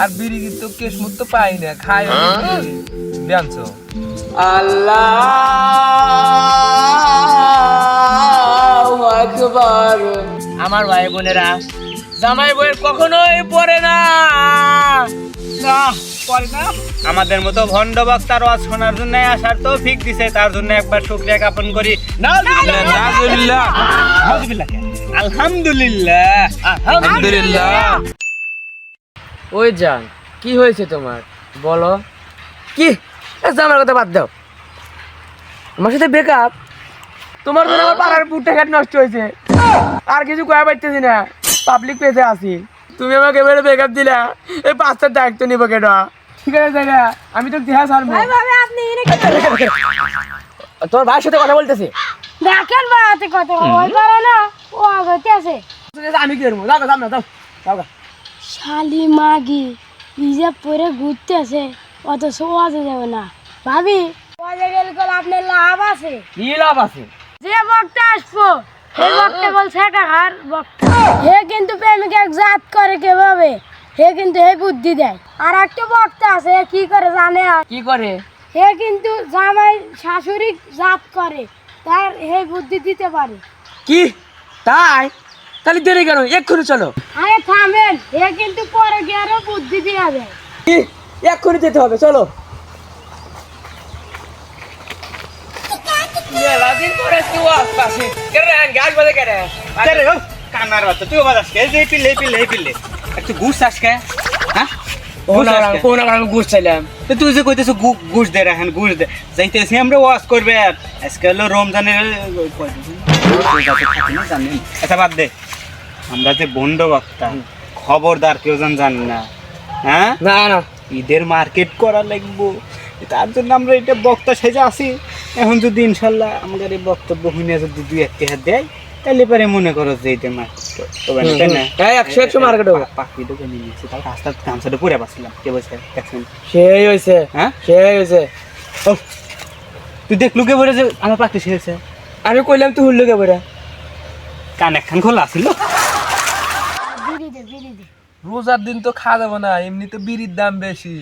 আর বিড়ি কিন্তু কেসমুত তো পাই না খাই জানছ আল্লাহ আকবার। আমার ভাই বোনেরা জামাই বইয়ের কখনোই পড়ে না। না পড়ে না? আমাদের মতো ভণ্ড বক্তার ওয়াজ শোনার জন্য আসার তো ফিক দিছে তার জন্য একবার শুক্রিয়া জ্ঞাপন করি। আলহামদুলিল্লাহ আলহামদুলিল্লাহ। আলহামদুলিল্লাহ। ওই জান কি হয়েছে তোমার? বলো। কি? এ জামার কথা বাদ দাও। আমার সাথে ব্রেকআপ তোমার জন্য আমার পাড়ার বুটটা ঘাট নষ্ট হয়েছে। আর কিছু কয়া পাইতেছি না। পাবলিক পেজে আছি। তুমি আমাকে এবারে ব্রেকআপ দিলা। এই পাঁচটার দায়িত্ব নিবো কেটা ঠিক আছে জায়গা। আমি তো দেহা ছাড়বো। তোমার ভাইয়ের সাথে কথা বলতেছি? দেখেন কত ভয় পারে না ও আগতে আছে। আমি কি করব? যাও না যাও। যাও গা। শালি মাগি পরে ঘুরতে আছে অত সোয়াজে যাবে না। ভাবি গেলে কল আপনার লাভ আছে? কি লাভ আছে? যে বক্তা আসব সেই বক্তা বলছে কাকার বক্তা। হে কিন্তু প্রেমিকা জাত করে কীভাবে? হে কিন্তু হে বুদ্ধি দেয়। আর একটা বক্তা আছে কি করে জানে কি করে? হে কিন্তু জামাই শাশুড়ি জাত করে তার হে বুদ্ধি দিতে পারে। কি? তাই? তাহলে দেরি কেন এক্ষুনি চলো আরে থামেন হে কিন্তু পরে গিয়ে আরও বুদ্ধি দিয়ে কি এক্ষুনি যেতে হবে চলো দিন পরে তুই আসছে কেন গাছ বাজে কেন আরে ও কান্নার বাচ্চা তুই বাজাস কে যে পিলে পিলে পিলে একটু ঘুষ চাস কে হ্যাঁ ঘুষ চাস কে? কোন আমি ঘুষ চাইলাম তো তুই যে কইতেছ ঘুষ দে রাখেন ঘুষ দে যাইতেছি আমরা ওয়াজ করবে আজকে হলো রমজানের আচ্ছা বাদ দে আমরা যে বন্ড বক্তা খবরদার কেউ যেন জানি না হ্যাঁ? না না। ঈদের মার্কেট করা লাগবো তার জন্য আমরা এটা বক্তা সেজে আসি। এখন যদি ইনশাল্লাহ আমাদের এই বক্তব্য শুনে যদি দুই এক টাকা দেয় তাহলে পরে মনে করো যে এটা মার্কেট তবে না, তাই না? একশো একশো মার্কেট হবে। পাখিটা কিনে নিয়েছি তার রাস্তার গামছাটা পরে পাচ্ছিলাম কে বলছে দেখছেন সেই হয়েছে হ্যাঁ? সেই হয়েছে। তুই দেখলু কে বলে যে আমার পাখি শেষে আমি কইলাম তুই হুল্লো কে বেড়া কান একখান খোলা দে রোজার দিন তো খাওয়া যাবে না এমনি তো বিড়ির দাম বেশি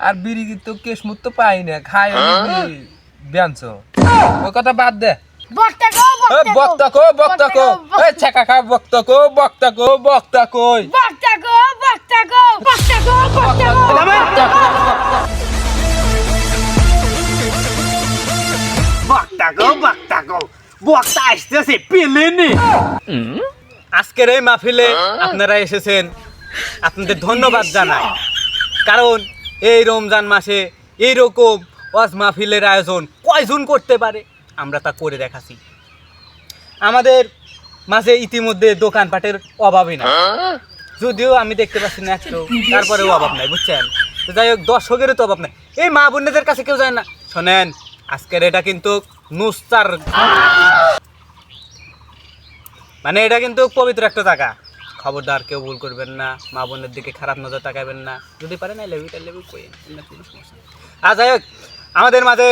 আর বিড়ি তো কেসমুত তো পাই না খাই জানছ ওই কথা বাদ দে বক্তা গো এ, বক্তা কো বক্তা কো এ ছেকা খা বক্তা কো বক্তা কো বক্তা কই বক্তা গো বক্তা গো বক্তা গো বক্তা গো বক্তা আজকের এই মাহফিলে আপনারা এসেছেন আপনাদের ধন্যবাদ জানাই। কারণ এই রমজান মাসে এইরকম ওয়াজ মাহফিলের আয়োজন কয়জন করতে পারে? আমরা তা করে দেখাছি আমাদের মাঝে ইতিমধ্যে দোকানপাটের অভাবই না যদিও আমি দেখতে পাচ্ছি না একটু তারপরেও অভাব নাই বুঝছেন? যাই হোক দর্শকেরও তো অভাব নাই। এই মা বোনদের কাছে কেউ যায় না। শোনেন আজকের এটা কিন্তু নুস্তার মানে এটা কিন্তু পবিত্র একটা জায়গা। খবরদার কেউ ভুল করবেন না মা বোনের দিকে খারাপ নজর তাকাবেন না। যদি পারেন না লেবু লেবু কই? কোনো সমস্যা আর যাই হোক আমাদের মাঝে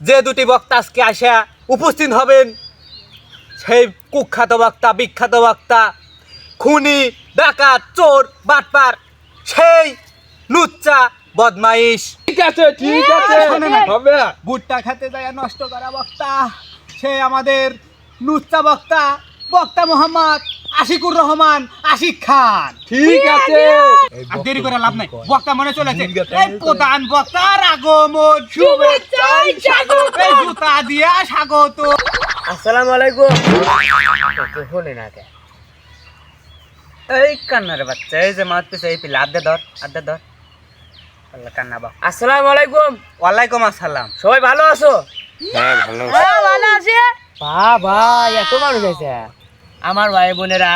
যে দুটি বক্তা আজকে আসা উপস্থিত হবেন সেই কুখ্যাত বক্তা বিখ্যাত বক্তা খুনি ডাকাত চোর বাটপার সেই লুচ্চা বদমাইশ। ঠিক আছে ঠিক আছে। শোনো না। হবে। ভুট্টা খেতে যায় নষ্ট করা বক্তা। সে আমাদের লুচ্চা বক্তা। বক্তা মোহাম্মদ আশিকুর রহমান আশিক খান। ঠিক আছে। আর দেরি করে লাভ নাই। বক্তা মনে চলেছে। এই প্রধান বক্তার আগমন। শুভেচ্ছায় স্বাগত। এই জুতা দিয়া স্বাগত। আসসালামু আলাইকুম। শোনে না কে? এই কান্নার বাচ্চা এই যে মাত পিছে এই পিলা আড্ডা ধর আড্ডা ধর। আল্লাহ কান্না বা আসসালামু আলাইকুম। ওয়ালাইকুম আসসালাম। সবাই ভালো আছো? হ্যাঁ ভালো হ্যাঁ ভালো আছে। বাবা এত মানুষ আছে। আমার ভাই বোনেরা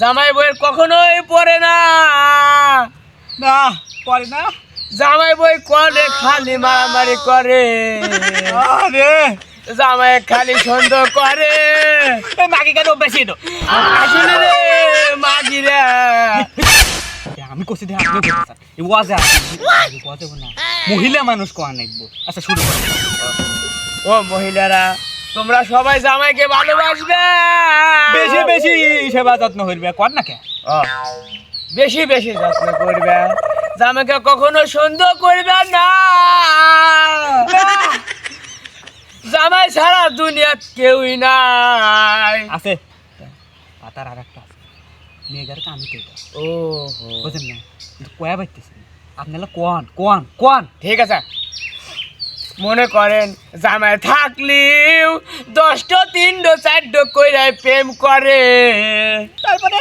জামাই বইয়ের কখনোই পড়ে না। না পরে না? জামাই বই করে খালি মারামারি করে। আরে। জামাই খালি সন্দেহ করে। মাগি কেন বেশি তো আসলে রে মাগিরা আমি কইছি দে আপনি কইতেছেন এই ওয়াজে আছে ওয়াজে না। মহিলা মানুষ কোয়া নাকবো আচ্ছা শুরু করো। ও মহিলারা তোমরা সবাই জামাইকে ভালোবাসবে। বেশি সেবা যত্ন হইবে কর না কে বেশি বেশি যত্ন করবে। জামাইকে কখনো সন্দেহ করবে না। জামাই ছাড়া দুনিয়াত কেউই নাই। আছে। আর একটা আছে। মেয়েগার কামি তো ও বুঝেন না? কয়া আপনারা কোয়ান কোয়ান কোয়ান। ঠিক আছে। মনে করেন, জামাই থাকলেও দশটা, তিনটো, চারটো কইরাই প্রেম করে। তারপরে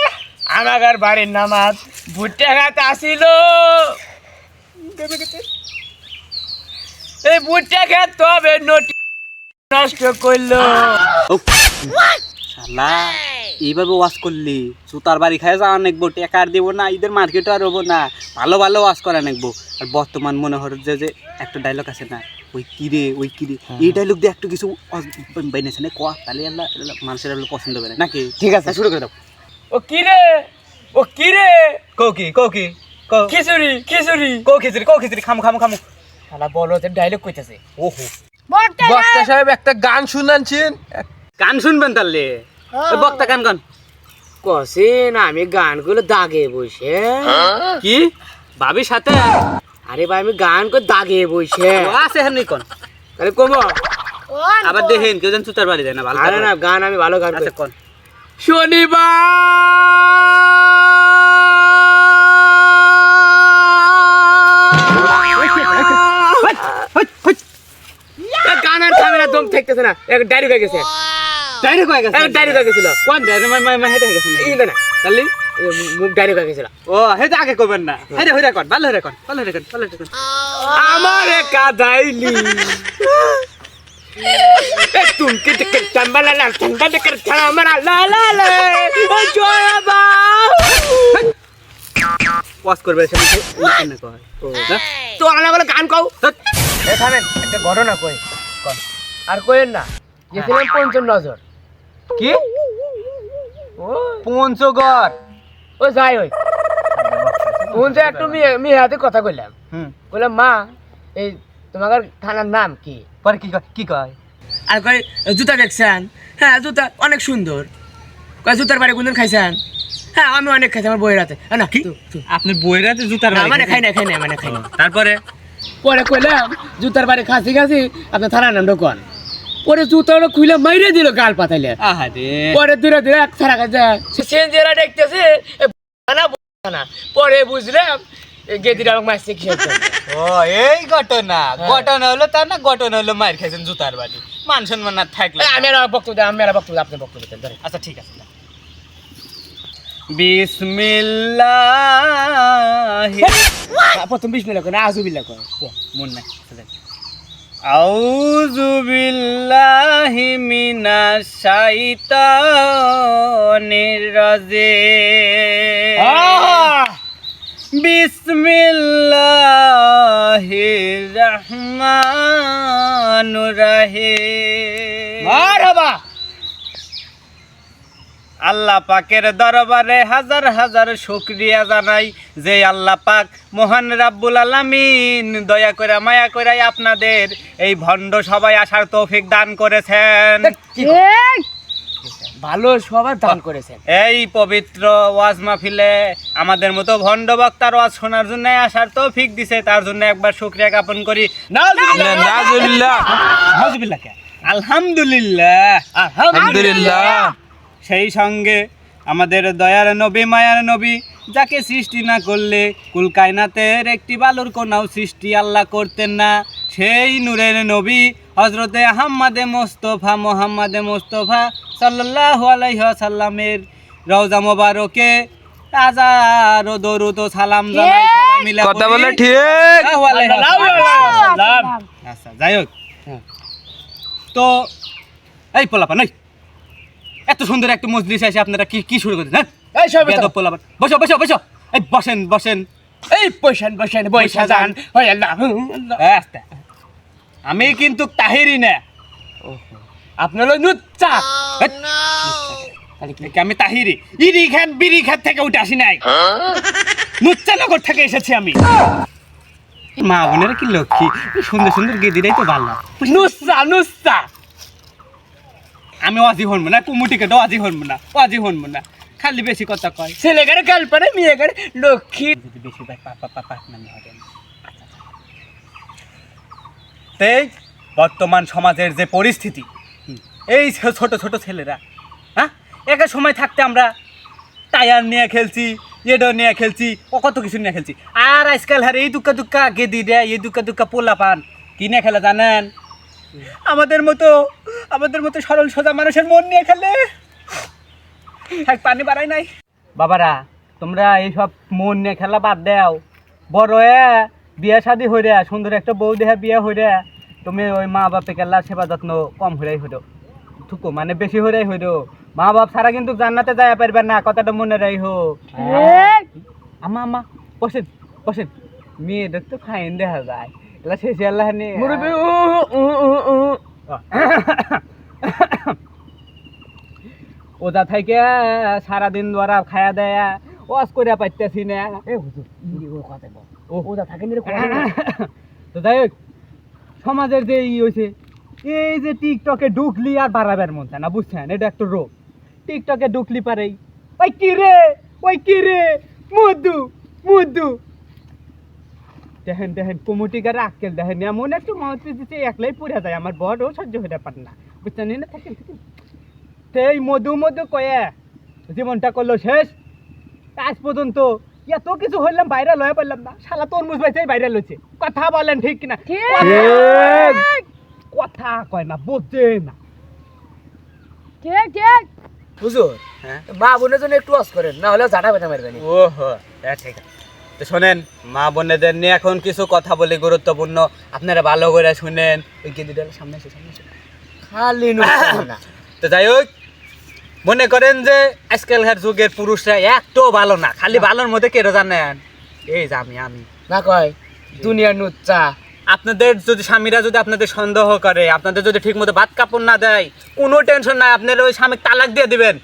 আমাদের বাড়ির নামাজ ভুট্টা ঘাত আসিল। এই ভুট্টা খেত তবে নটি নষ্ট করল। এইভাবে ওয়াশ করলি? সুতার বাড়ি খায় যাওয়া নেকবো টেকা আর দেবো না, ঈদের মার্কেটও আর হব না। ভালো ভালো ওয়াশ করা নেকবো। আর বর্তমান মনে হর যে যে একটা ডায়লগ আছে না ওই কিরে ওই কিরে। এই ডায়লগ দিয়ে একটু কিছু বাইনেছে না কোয়া তাহলে আল্লাহ মানুষের আল্লাহ পছন্দ করে নাকি? ঠিক আছে। শুরু করে দাও। ও কিরে? ও কিরে? কৌ কি কৌ কি কৌ? খিচুড়ি খিচুড়ি। কৌ খিচড়ি কৌ খিচড়ি খামু খামু খামু। শালা বলো ডায়লগ কইতাছে। ওহো। বক্তা বক্তা সাহেব একটা গান শুনানছেন গান শুনবেন তাহলে? বক্তা গান গান। কসেন আমি গানগুলো দাগে বসে। কি? ভাবির সাথে? আরে ভাই আমি গান করে দাগে ও আছে হেন কোন? তাহলে কব। আবার দেখেন কেউ যেন চুতার বাড়ি যায় না ভালো আরে না গান আমি ভালো গান আচ্ছা কোন? শনিবার গান আর থামে দম থাকতেছে না এক ডায়রি হয়ে গেছে। ডাইরেক্ট হয়ে গেছে? ডায়রি হয়ে গেছিল। কোন ডাইরেক্ট মাই মাই হেঁটে গেছে। এই না তাহলে মুখ হয়ে গেছিল। ও হেঁটে আগে করবেন না। হেঁটে হইরা কর ভালো হইরা কর ভালো হইরা কর ভালো হইরা কর। আমার কাদাইলি। চাম্বা টিকে চাম্বালা লা লা লা। ও জয়া বা ওয়াশ করবে সে কেন কয়? না? তো আলাদা করে গান কও। এ থামেন একটা ঘটনা কই। আর কইেন না গেছিলাম পঞ্চম নজর। কি? ও পঞ্চগড়? ও যাই ওই। পঞ্চ একটু মেয়ে মেয়ে হাতে কথা কইলাম। হুম। বললাম মা এই তোমার থানার নাম কি? পরে কি কয় কি কয়? আর কয় জুতা দেখছেন? হ্যাঁ জুতা অনেক সুন্দর। কয় জুতার বাড়ি কোনদিন খাইছেন? হ্যাঁ আমি অনেক খাইছি আমার বইয়ের হাতে। না কি? আপনার বইরা তো জুতার বাড়ি মানে খাই না খাই না মানে খাই না তারপরে? পরে কইলাম জুতার বাড়ি খাসি খাসি আপনার থানার নাম ঢোকান। পরে জুতাটা খুলে মাইরে দিল গাল পাতাইলে। পরে দূরে দূরে এক কাছে সেঞ্জেরা দেখতেছে না না। পরে বুঝলাম গেদিরা আমাকে মারছে কি ও এই ঘটনা। ঘটনা হলো তার না ঘটনা হলো মায়ের খাইছেন জুতার বাড়ি মান সম্মান না থাকলে আমি আর বক্তব্য আমি আর বক্তব্য দেন, আপনি বক্তব্য দেন, আচ্ছা ঠিক আছে। বিসমিল্লাহ। হ্যাঁ, প্রথম করে করে মন নাই। আউযু বিল্লাহি মিনাশ শাইতানির রাজিম। বিসমিল্লাহির রহমানুর রহিম। মারহাবা! আল্লাহ পাকের দরবারে হাজার হাজার শুক্রিয়া জানাই যে আল্লাহ পাক মহান রাব্বুল আলামিন দয়া করে মায়া করে আপনাদের এই ভণ্ড সবাই আসার তৌফিক দান করেছেন। এই! ভালো সবার দান করেছেন। এই পবিত্র ওয়াজ মাহফিলে আমাদের মতো ভণ্ড বক্তার ওয়াজ শোনার জন্য আসার তৌফিক দিছে তার জন্য একবার শুকরিয়া জ্ঞাপন করি। আলহামদুলিল্লাহ। আলহামদুলিল্লাহ। সেই সঙ্গে আমাদের দয়ার নবী মায়ার নবী যাকে সৃষ্টি না করলে কুল কায়নাতের একটি বালুর কোনাও সৃষ্টি আল্লাহ করতেন না। সেই নূরের নবী হজরতে আহম্মাদে মোস্তফা মোহাম্মদে মোস্তফা সাল্লাহ আলাইহি সাল্লামের রওজা মোবারকে হাজারো দরুদ ও সালাম জানাই সবাই মিলে কথা বলে ঠিক। সাল্লাল্লাহু আলাইহি ওয়াসাল্লাম। আচ্ছা যাই হোক। তো এই পোলাপা নাই এত সুন্দর একটা মজলিস এসে আপনারা কি কি শুরু করেছেন হ্যাঁ? এই সব পোলাপান। বসো বসো বসো। এই বসেন বসেন। এই বসেন বসেন বৈশা যান হয় আল্লাহ। আস্তে। আমি কিন্তু তাহিরি না। আপনার হলো নুচ্চা আমি তাহিরি। ইরি খাত বিড়ি খাত থেকে উঠে আসি নাই। নুচ্চানগর থেকে এসেছি আমি। মা বোনের কি লক্ষ্মী? সুন্দর সুন্দর গেদিরাই তো ভালো নুচ্চা নুচ্চা আমি অজি হনবো না কুমুটিকে তো অজি হনবো না অজি হনবো না। খালি বেশি কথা কয়। ছেলেকারে কালপারে মেয়েকারে লক্ষ্মী। বেশি ভাই পা পা পা পা মানে হবে। এই বর্তমান সমাজের যে পরিস্থিতি এই ছোট ছোট ছেলেরা হ্যাঁ? একা সময় থাকতে আমরা টায়ার নিয়ে খেলছি এডো নিয়ে খেলছি ও কত কিছু নিয়ে খেলছি। আর আজকাল হারে এই দুঃখা দুক্কা গেদি দেয় এই দুঃখা দুঃখা পোলা পান কি নিয়ে খেলা জানেন? আমাদের মতো আমাদের মতো সরল সোজা মানুষের মন নিয়ে খেলে। থাক পানি বাড়াই নাই। বাবারা তোমরা এইসব মন নিয়ে খেলা বাদ দাও। বড় বিয়ে শাদি হইরে সুন্দর একটা বউ দেহা বিয়ে হইরে তুমি ওই মা বাপে কেলা সেবা যত্ন কম হইরাই হইরো। থুকো মানে বেশি হইরাই হইরো। মা বাপ ছাড়া কিন্তু জান্নাতে যায় পারবে না কথাটা মনে রাই হো আমা আমা বসেন বসেন। মেয়েদের তো ফাইন দেখা যায়। এলা শেষে আল্লাহ উ উ উ উ ওদা থেকে সারাদিন ধরা খায়া দেয়া ওয়াশ করিয়া পাইতেছি না এ হুজুর ও কথা বল ও থাকে নি তো যাই হোক সমাজের যে ই হয়েছে এই যে টিকটকে ঢুকলি আর বাড়াবার মন চায় না বুঝছেন এটা একটা রোগ টিকটকে ঢুকলি পারেই ওই কি রে ওই কি রে মধু মধু দেখেন দেখেন কমিটিকার আক্কেল দেখেন এমন একটু মাউথ দিতে একলাই পড়ে যায় আমার বড় সহ্য হতে পারে না। বুঝছেন না থাকেন থাকেন। সেই মধু মধু কয়ে জীবনটা করল শেষ। আজ পর্যন্ত এত কিছু হইলাম বাইরে লয়ে পারলাম না। শালা তরমুজ বাইচাই বাইরে লইছে। কথা বলেন ঠিক কিনা। কথা- কয় না বোঝে না। ঠিক ঠিক। হুজুর হ্যাঁ। মা বোনের জন্য একটু ওয়াজ করেন না হলে ঝাড়া বেঁধা মারবেন ওহো হ্যাঁ, ঠিক আছে। তো শোনেন মা বোনেদের নিয়ে এখন কিছু কথা বলি গুরুত্বপূর্ণ। আপনারা ভালো করে শুনেন। ওই গেদিটার সামনে এসে সামনে এসে। খালি না তো যাই হোক মনে করেন যে আজকালকার যুগের পুরুষরা একটু ভালো না খালি ভালোর মধ্যে কেটে জানেন। এই যে আমি আমি। না কয় দুনিয়ার নুচ্চা। আপনাদের যদি স্বামীরা যদি আপনাদের সন্দেহ করে আপনাদের যদি ঠিক মতো ভাত কাপড় না দেয় কোনো টেনশন নাই আপনারা ওই স্বামী তালাক দিয়ে দিবেন।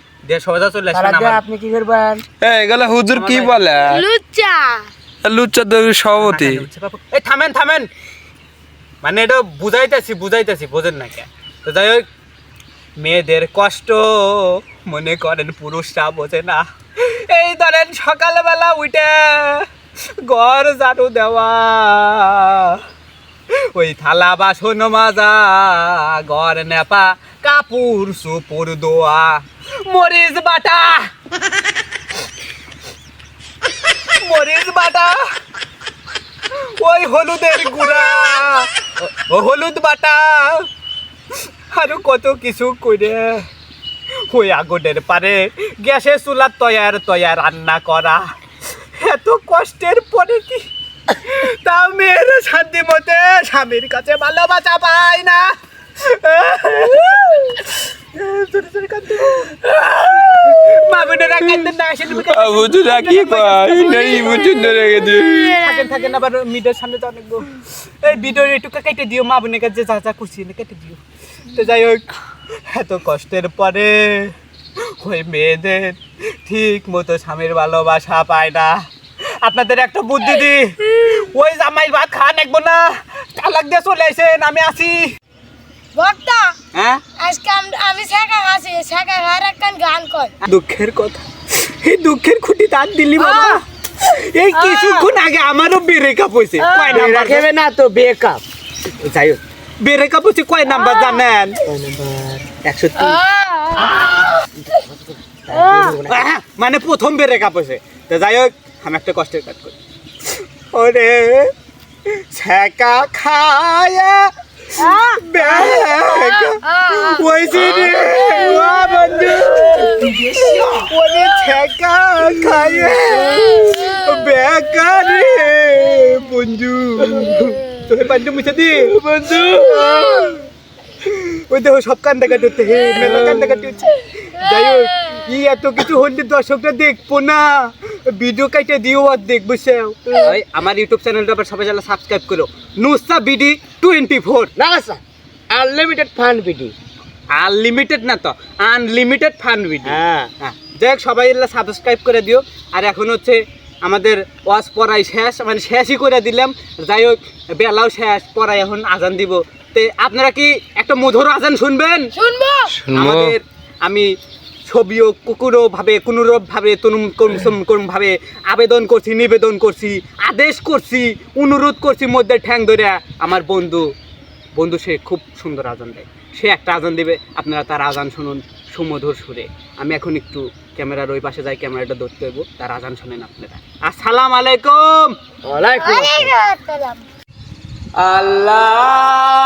সোজা চলে আমার। আপনি কি করবেন? এগুলা হুজুর কি বলে? লুচ্চা। লুচ্চা দৌড় সভাপতি। এই থামেন থামেন। মানে এটা বুঝাইতেছি বুঝাইতেছি বোঝেন না কে। তো যাই হোক মেয়েদের কষ্ট মনে করেন পুরুষরা বোঝে না। এই ধরেন সকালবেলা উঠে ঘর ঝাড়ু দেওয়া ওই থালা বাসন মাজা ঘর নেপা কাপুর সুপুর দোয়া মরিচ বাটা। মরিচ বাটা। ওই হলুদের গুড়া। হলুদ বাটা। আরও কত কিছু করে ওই আগুনের পারে গ্যাসের চুলা তয়ার তয়ার রান্না করা। এত কষ্টের পরে কি? তা মেয়ের শান্তি মতে স্বামীর কাছে ভালোবাসা পায় না। থাকেন মিডের একটু কেটে দিও যা কেটে দিও তো যাই হোক এত কষ্টের পরে ওই মেয়েদের ঠিক মতো স্বামীর ভালোবাসা পায় না আপনাদের একটা বুদ্ধি দি ওই জামাই ভাত খান একবো না তালাক দিয়ে চলে আসেন আমি আসি বক্তা হ্যাঁ? আজকে আমি শেখা খাচ্ছি শেখা খাওয়ার একটা গান কর। দুঃখের কথা। এই দুঃখের খুঁটি তার দিলি বাবা। এই কিছুক্ষণ আগে আমারও ব্রেকআপ হয়েছে কয় নাম্বার? রাখবে না তো বেকআপ যাই হোক। ব্রেকআপ হচ্ছে কয় নাম্বার জানেন? একশো তিন। আহ, মানে প্রথম ব্রেকআপ হয়েছে তো যাই হোক আমি একটা কষ্টের কাজ করি। ওরে ছ্যাঁকা খায়া হয়েছে রে ও বন্ধু ওরে ছ্যাঁকা খায়া বেকার রে বন্ধু তোকে বন্ধু মুছে দি বন্ধু ওই দেখো সব কান্দা কাটতে হে মেলা কান্দা কাটি হচ্ছে যাই হোক ই এত কিছু হলে দর্শকরা দেখব না? ভিডিও কাইটে দিও আর দেখব সে আমার ইউটিউব চ্যানেলটা আবার সবাই জানা সাবস্ক্রাইব করো। নুসা বিডি টোয়েন্টি ফোর না স্যার আনলিমিটেড ফান পিটি আনলিমিটেড না তো আনলিমিটেড ফান ভিডিও হ্যাঁ। যাই হোক সবাই এগুলো সাবস্ক্রাইব করে দিও। আর এখন হচ্ছে আমাদের ওয়াজ পড়াই শেষ মানে শেষই করে দিলাম। যাই হোক বেলাও শেষ পড়াই এখন আজান দিব। তে আপনারা কি একটা মধুর আজান শুনবেন? শুনব। শুনব। আমাদের আমি ছবিও কোনো ভাবে কোনোরূপ ভাবে ভাবে আবেদন করছি নিবেদন করছি আদেশ করছি অনুরোধ করছি মধ্যে ঠ্যাং ধরে আমার বন্ধু বন্ধু সে খুব সুন্দর আজান দেয়। সে একটা আজান দেবে আপনারা তার আজান শুনুন সুমধুর সুরে। আমি এখন একটু ক্যামেরার ওই পাশে যাই ক্যামেরাটা ধরতে হইব তার আজান শুনেন আপনারা। আসসালাম আলাইকুম! ওয়ালাইকুম আসসালাম। আল্লাহু!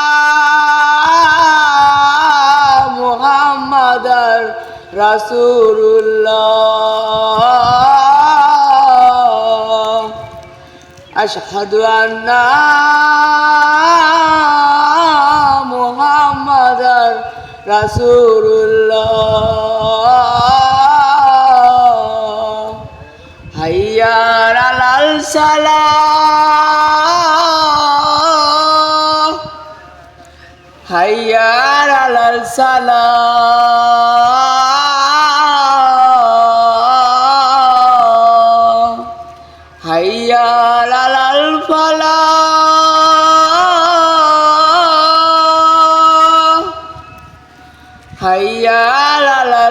রাসুল্লাহ আশহাদু আন্না মুহাম্মাদার রাসুল্লাহ হাইয়ার আলাল সালা হাইয়ার আলাল সালা على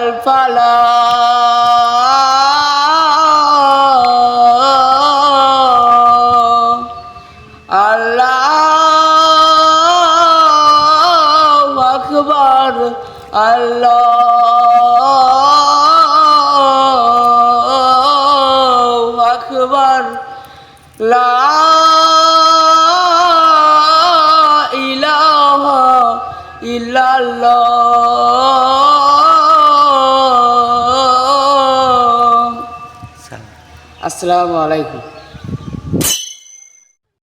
আসসালামু আলাইকুম।